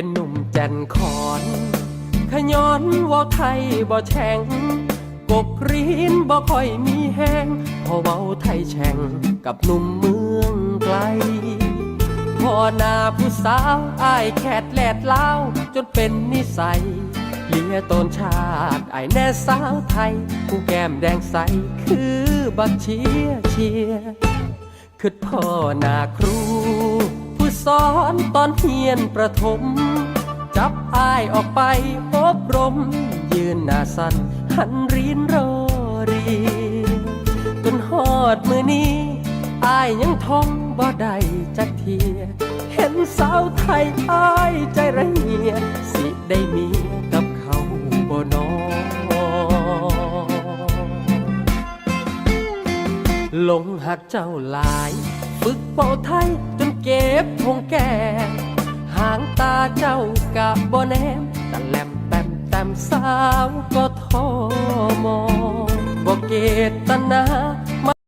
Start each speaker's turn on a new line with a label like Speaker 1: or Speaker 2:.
Speaker 1: เป็นหนุ่มแจ่นขอน ขย้อนว่าไทยบ่แช่งกกรีนบ่ค่อยมีแห้งพอเว้าไทยแช่งกับหนุ่มเมืองไกล พอหน้าผู้สาวอายแคดแลดเล้าจนเป็นนิสัยเลียตนชาติไอายแน่สาวไทย ผู้แก้มแดงใสคือบักเชียเชียคือพ่อนาครู สอนตอนเฮียนประถม จับอายออกไปอบรม ยืนหน้าสันหันรีนรอรี จนฮอดมือนี้อายยังท่องบ่ได้จักเทีย เห็นสาวไทยอายใจระเหีย สิได้มีกับเขาบ่นอหลงหักเจ้าหลาย ฝึกเป่าไทย เก็บพงแก่หางตาเจ้ากะบ่แนมตะแลมแต้มแต้มสาวก็ทอมองบ่เกตนา